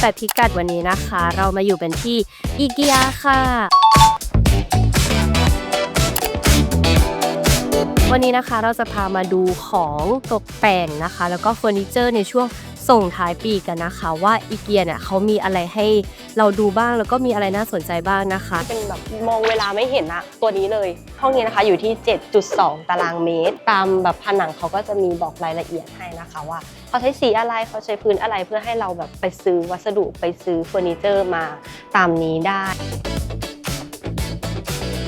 แต่พิกัดวันนี้นะคะ เรามาอยู่เป็นที่อีเกียค่ะวันนี้นะคะเราจะพามาดูของตกแต่งนะคะ แล้วก็เฟอร์นิเจอร์ในช่วง ส่งท้ายปีกันนะคะว่าอีเกียเนี่ยเขามีอะไรให้เราดูบ้างแล้วก็มีอะไรน่าสนใจบ้างนะคะ เป็นแบบมองเวลาไม่เห็นอะตัวนี้เลย ห้องนี้นะคะอยู่ที่ 7.2 ตารางเมตร ตามแบบผนังเขาก็จะมีบอกรายละเอียดให้นะคะว่าเขาใช้สีอะไรเขาใช้พื้นอะไรเพื่อให้เราแบบไปซื้อวัสดุไปซื้อเฟอร์นิเจอร์มาตามนี้ได้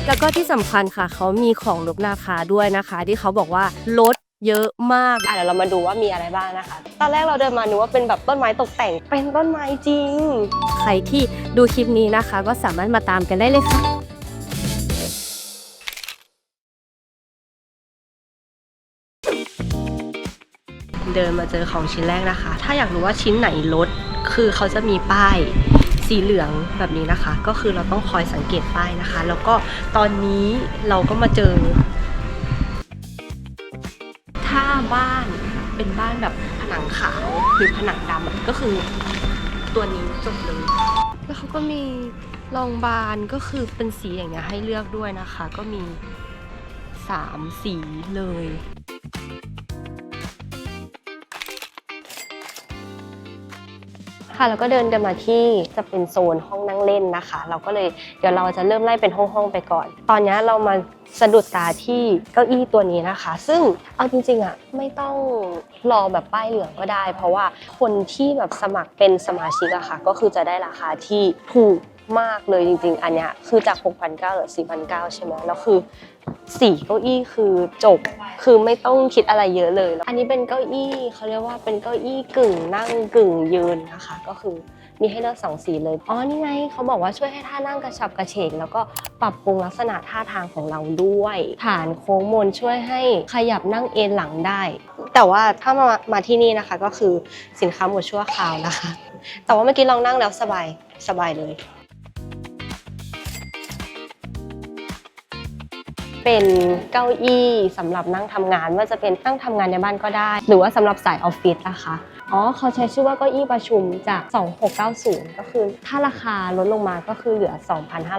แล้วก็ที่สำคัญค่ะเขามีของลดราคาด้วยนะคะ ที่เขาบอกว่าลด เยอะมากอะเดี๋ยวเรามาดูว่ามีอะไรบ้างนะคะ ตอนแรกเราเดินมานึกว่าเป็นแบบต้นไม้ตกแต่ง เป็นต้นไม้จริง ใครที่ดูคลิปนี้นะคะ ก็สามารถมาตามกันได้เลยค่ะเดินมาเจอของชิ้นแรกนะคะ ถ้าอยากรู้ว่าชิ้นไหนลด คือเขาจะมีป้ายสีเหลืองแบบนี้นะคะ ก็คือเราต้องคอยสังเกตป้ายนะคะ แล้วก็ตอนนี้เราก็มาเจอ ถ้าบ้านเป็นบ้านแบบผนังขาวหรือผนังดำอะก็คือตัวนี้จบเลย แล้วเขาก็มีรองบานก็คือเป็นสีอย่างเงี้ยให้เลือกด้วยนะคะ ก็มีสามสีเลย ค่ะแล้วก็เดินกันมาที่จะเป็นโซนห้องนั่งเล่นนะคะ เราก็เลยเดี๋ยวเราจะเริ่มไล่เป็นห้องๆไปก่อน ตอนนี้เรามา สะดุดตาที่เก้าอี้ตัวนี้นะคะ ซึ่งเอาจริงๆอะไม่ต้องรอแบบป้ายเหลืองก็ได้ เพราะว่าคนที่แบบสมัครเป็นสมาชิกอะค่ะ ก็คือจะได้ราคาที่ถูกมากเลยจริง ๆ อันเนี้ยคือจาก 6,900เหลือ4,900 ใช่ไหมแล้วคือสีเก้าอี้คือจบ คือไม่ต้องคิดอะไรเยอะเลย อันนี้เป็นเก้าอี้เขาเรียกว่าเป็นเก้าอี้กึ่งนั่งกึ่งยืนนะคะ ก็คือ มีให้เลือกสองสีเลย อ๋อ นี่ไงเขาบอกว่าช่วยให้ท่านั่งกระฉับกระเฉง แล้วก็ปรับปรุงลักษณะท่าทางของเราด้วย ฐานโค้งมนช่วยให้ขยับนั่งเอนหลังได้ แต่ว่าถ้ามามาที่นี่นะคะก็คือสินค้าหมดชั่วคราวนะคะ แต่ว่าเมื่อกี้ลองนั่งแล้วสบายสบายเลยเป็นเก้าอี้สำหรับนั่งทำงานว่าจะเป็นนั่งทำงานในบ้านก็ได้ หรือว่าสำหรับสายออฟฟิศนะคะ อ๋อเขาใช้ชื่อว่าเก้าอี้ประชุมจาก 2690 ก็คือ ถ้าราคาลดลงมาก็คือเหลือ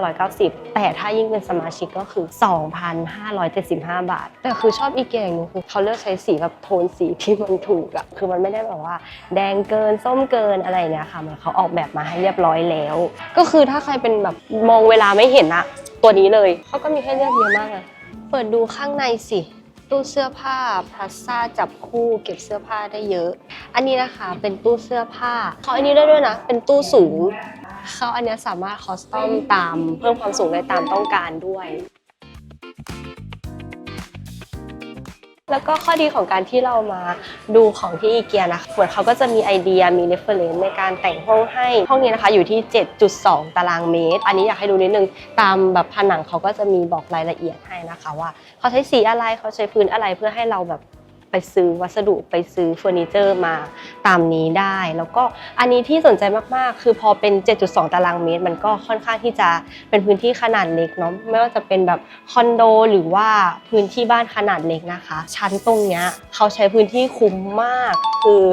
2,590 แต่ถ้ายิ่งเป็นสมาชิกก็คือ 2,575 บาท แต่คือชอบอีเกียอย่างนึงคือเขาเลือกใช้สีแบบโทนสีที่มันถูกอะคือมันไม่ได้แบบว่า แดงเกินส้มเกินอะไรเนี่ยค่ะมันเขาออกแบบมาให้เรียบร้อยแล้ว ก็คือถ้าใครเป็นแบบมองเวลาไม่เห็นอะตัวนี้เลยเขาก็มีให้เลือกเยอะมากเลยเปิดดูข้างในสิ ตู้เสื้อผ้าพลาซ่าจับคู่เก็บเสื้อผ้าได้เยอะ อันนี้นะคะเป็นตู้เสื้อผ้าเขาอันนี้ได้ด้วยนะ เป็นตู้สูงเขาอันเนี้ยสามารถคอสตอมตามเพิ่มความสูงได้ตามต้องการด้วย แล้วก็ข้อดีของการที่เรามาดูของที่อีเกียนะคะเหมือนเขาก็จะมีไอเดียมีเรฟเฟรนซ์ในการแต่งห้องให้ ห้องนี้นะคะอยู่ที่ 7.2 ตารางเมตร อันนี้อยากให้ดูนิดนึง ตามแบบผนังเขาก็จะมีบอกรายละเอียดให้นะคะ ว่าเขาใช้สีอะไรเขาใช้พื้นอะไรเพื่อให้เราแบบ ไปซื้อวัสดุไปซื้อเฟอร์นิเจอร์มาตามนี้ได้ แล้วก็อันนี้ที่สนใจมากๆ คือพอเป็น 7.2 ตารางเมตร มันก็ค่อนข้างที่จะเป็นพื้นที่ขนาดเล็กเนาะไม่ว่าจะเป็นแบบคอนโดหรือว่าพื้นที่บ้านขนาดเล็กนะคะ ชั้นตรงเนี้ยเขาใช้พื้นที่คุ้มมาก คือ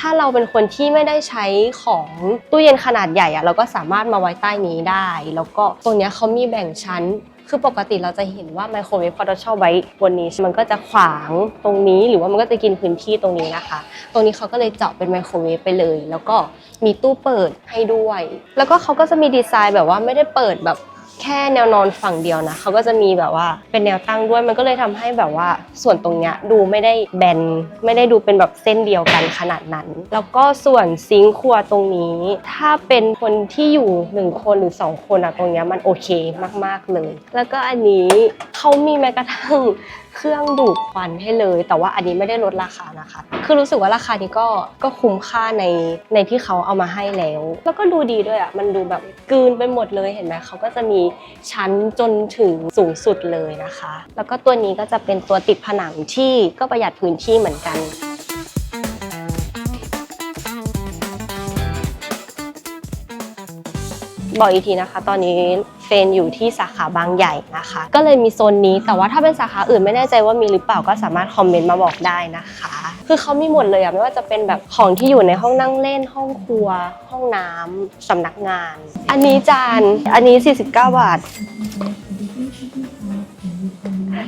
ถ้าเราเป็นคนที่ไม่ได้ใช้ของตู้เย็นขนาดใหญ่อะเราก็สามารถมาไว้ใต้นี้ได้ แล้วก็ตรงเนี้ยเขามีแบ่งชั้น คือปกติเราจะเห็นว่าไมโครเวฟพอเราชอบไว้บนนี้ มันก็จะขวางตรงนี้หรือว่ามันก็จะกินพื้นที่ตรงนี้นะคะ ตรงนี้เขาก็เลยเจาะเป็นไมโครเวฟไปเลย แล้วก็มีตู้เปิดให้ด้วย แล้วก็เขาก็จะมีดีไซน์แบบว่าไม่ได้เปิดแบบ แค่แนวนอนฝั่งเดียวนะเขาก็จะมีแบบว่าเป็นแนวตั้งด้วยมันก็เลยทำให้แบบว่าส่วนตรงเนี้ยดูไม่ได้แบนไม่ได้ดูเป็นแบบเส้นเดียวกันขนาดนั้น แล้วก็ส่วนซิงค์ครัวตรงนี้ ถ้าเป็นคนที่อยู่หนึ่งคนหรือสองคนอะตรงเนี้ยมันโอเคมาก ๆเลย แล้วก็อันนี้เขามีแม้กระทั่ง เครื่องดูดควันให้เลย แต่ว่าอันนี้ไม่ได้ลดราคานะคะ คือรู้สึกว่าราคานี้ก็ก็คุ้มค่าในในที่เขาเอามาให้แล้ว แล้วก็ดูดีด้วยอะมันดูแบบกลืนไปหมดเลยเห็นไหมเขาก็จะมีชั้นจนถึงสูงสุดเลยนะคะ แล้วก็ตัวนี้ก็จะเป็นตัวติดผนังที่ก็ประหยัดพื้นที่เหมือนกันบอกอีกทีนะคะ ตอนนี้ เฟนอยู่ที่สาขาบางใหญ่นะคะ ก็เลยมีโซนนี้แต่ว่าถ้าเป็นสาขาอื่นไม่แน่ใจว่ามีหรือเปล่าก็สามารถคอมเมนต์มาบอกได้นะคะ คือเขามีหมดเลยอะไม่ว่าจะเป็นแบบของที่อยู่ในห้องนั่งเล่นห้องครัว ห้องน้ำสำนักงาน อันนี้จานอันนี้ 49 บาท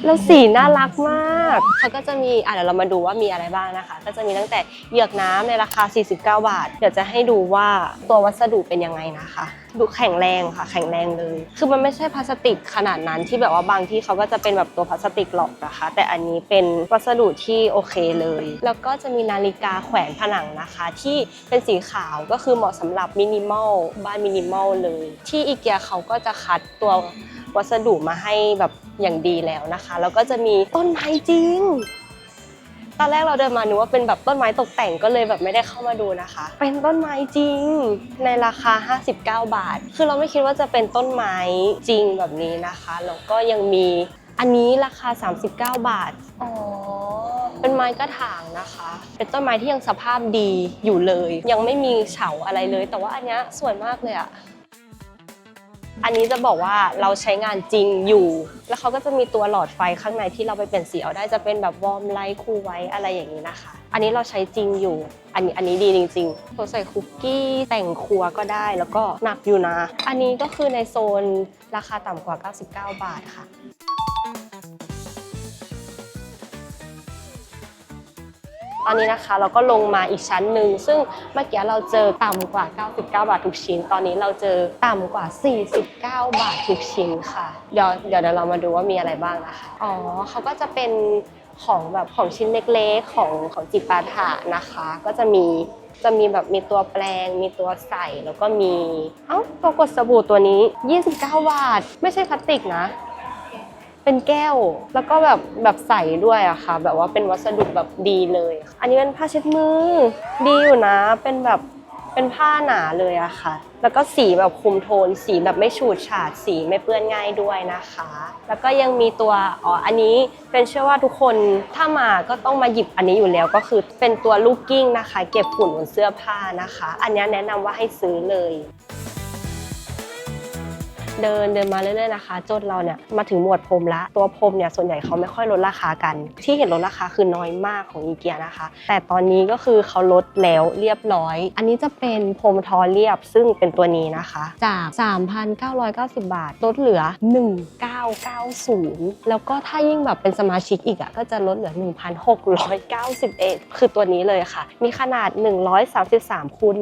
แล้วสีน่ารักมากเขาก็จะมีอะเดี๋ยวเรามาดูว่ามีอะไรบ้างนะคะ ก็จะมีตั้งแต่เหยือกน้ำในราคา 49 บาท เดี๋ยวจะให้ดูว่าตัววัสดุเป็นยังไงนะคะ ดูแข็งแรงค่ะ แข็งแรงเลย คือมันไม่ใช่พลาสติกขนาดนั้นที่แบบว่าบางที่เขาก็จะเป็นแบบตัวพลาสติกหลอกนะคะ แต่อันนี้เป็นวัสดุที่โอเคเลย แล้วก็จะมีนาฬิกาแขวนผนังนะคะ ที่เป็นสีขาวก็คือเหมาะสำหรับมินิมอลบ้านมินิมอลเลย ที่อีเกียเขาก็จะคัดตัว วัสดุมาให้แบบอย่างดีแล้วนะคะ แล้วก็จะมีต้นไม้จริง ตอนแรกเราเดินมานึกว่าเป็นแบบต้นไม้ตกแต่งก็เลยแบบไม่ได้เข้ามาดูนะคะ เป็นต้นไม้จริงในราคา 59 บาท คือเราไม่คิดว่าจะเป็นต้นไม้จริงแบบนี้นะคะแล้วก็ยังมีอันนี้ราคา 39 บาท อ๋อ เป็นไม้กระถางนะคะ เป็นต้นไม้ที่ยังสภาพดีอยู่เลย ยังไม่มีเฉาอะไรเลย แต่ว่าอันเนี้ยสวยมากเลยอะ อันนี้จะบอกว่าเราใช้งานจริงอยู่ แล้วเขาก็จะมีตัวหลอดไฟข้างในที่เราไปเปลี่ยนสีเอาได้จะเป็นแบบวอร์มไลท์คูไว้อะไรอย่างนี้นะคะ อันนี้เราใช้จริงอยู่ อันนี้อันนี้ดีจริงๆเราใส่คุกกี้แต่งครัวก็ได้แล้วก็หนักอยู่นะ อันนี้ก็คือในโซนราคาต่ำกว่า 99 บาทค่ะ ตอนนี้นะคะเราก็ลงมาอีกชั้นหนึ่งซึ่งเมื่อกี้เราเจอต่ำกว่า 99 บาททุกชิ้น ตอนนี้เราเจอต่ำกว่า 49 บาททุกชิ้นค่ะเดี๋ยวเดี๋ยวเดี๋ยวเรามาดูว่ามีอะไรบ้างนะคะอ๋อเขาก็จะเป็นของแบบของชิ้นเล็กๆของของจิปาถะนะคะ ก็จะมีจะมีแบบมีตัวแปลง มีตัวใส่แล้วก็มี เอ้าตัวกดสบู่ตัวนี้ 29 บาท ไม่ใช่พลาสติกนะ เป็นแก้ว แล้วก็แบบแบบใสด้วยอะค่ะ แบบว่าเป็นวัสดุแบบดีเลย อันนี้เป็นผ้าเช็ดมือ ดีอยู่นะ เป็นแบบเป็นผ้าหนาเลยอะค่ะ แล้วก็สีแบบคุมโทน สีแบบไม่ฉูดฉาด สีไม่เปื้อนง่ายด้วยนะคะ แล้วก็ยังมีตัว อ๋อ อันนี้เป็นเชื่อว่าทุกคนถ้ามาก็ต้องมาหยิบอันนี้อยู่แล้วก็คือเป็นตัวลูกกิ้งนะคะ เก็บฝุ่นบนเสื้อผ้านะคะ อันนี้แนะนำว่าให้ซื้อเลย เดินเดินมาเรื่อยๆนะคะ จนเราเนี่ยมาถึงหมวดพรมละ ตัวพรมเนี่ยส่วนใหญ่เขาไม่ค่อยลดราคากัน ที่เห็นลดราคาคือน้อยมากของอีเกียนะคะ แต่ตอนนี้ก็คือเขาลดแล้วเรียบร้อย อันนี้จะเป็นพรมทอเรียบซึ่งเป็นตัวนี้นะคะ จาก 3,990 บาท ลดเหลือ 1990 แล้วก็ถ้ายิ่งแบบเป็นสมาชิกอีกอะก็จะลดเหลือ 1,691 คือตัวนี้เลยค่ะ มีขนาด 133คูณ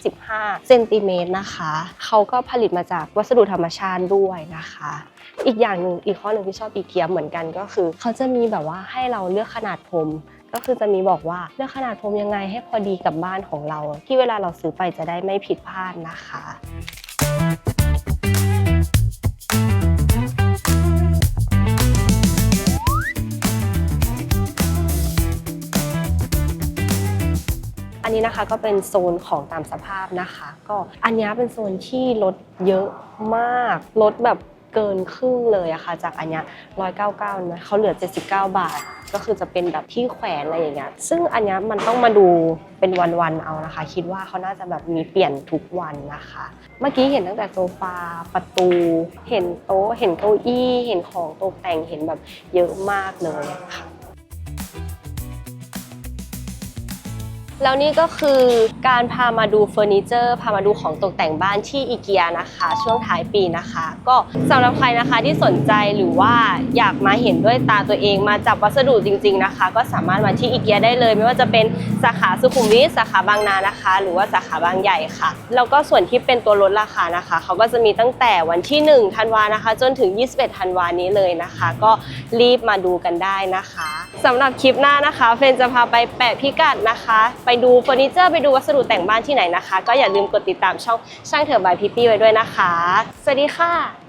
195เซนติเมตรนะคะ เขาก็ผลิตมาจากวัสดุธรรมชาติด้วยนะคะ อีกอย่างหนึ่งอีกข้อหนึ่งที่ชอบอีเกียเหมือนกันก็คือ เขาจะมีแบบว่าให้เราเลือกขนาดพรมก็คือจะมีบอกว่าเลือกขนาดพรมยังไงให้พอดีกับบ้านของเรา ที่เวลาเราซื้อไปจะได้ไม่ผิดพลาดนะคะ นี้นะคะก็เป็นโซนของตามสภาพนะคะ ก็อันนี้เป็นโซนที่ลดเยอะมากลดแบบเกินครึ่งเลยอะค่ะ จากอันเนี้ย199นะเขาเหลือ 79 บาท ก็คือจะเป็นแบบที่แขวนอะไรอย่างเงี้ย ซึ่งอันเนี้ยมันต้องมาดูเป็นวันๆเอานะคะ คิดว่าเขาน่าจะแบบมีเปลี่ยนทุกวันนะคะ เมื่อกี้เห็นตั้งแต่โซฟาประตู เห็นโต๊ะ เห็นเก้าอี้ เห็นของตกแต่ง เห็นแบบเยอะมากเลยค่ะ แล้วนี่ก็คือการพามาดูเฟอร์นิเจอร์ พามาดูของตกแต่งบ้านที่อีเกียนะคะ ช่วงท้ายปีนะคะ ก็สำหรับใครนะคะที่สนใจหรือว่าอยากมาเห็นด้วยตาตัวเองมาจับวัสดุจริง ๆนะคะ ก็สามารถมาที่อีเกียได้เลย ไม่ว่าจะเป็นสาขาสุขุมวิทสาขาบางนานะคะ หรือว่าสาขาบางใหญ่ค่ะ แล้วก็ส่วนที่เป็นตัวลดราคานะคะเขาก็จะมีตั้งแต่วันที่1ธันวานะคะ จนถึง 21ธันวานี้เลยนะคะ ก็รีบมาดูกันได้นะคะสำหรับคลิปหน้านะคะ เฟนจะพาไปแปะพิกัดนะคะไปดูเฟอร์นิเจอร์ไปดูวัสดุแต่งบ้านที่ไหนนะคะ ก็อย่าลืมกดติดตามช่องช่างเถอะบายพี่ปี้ไว้ด้วยนะคะ สวัสดีค่ะ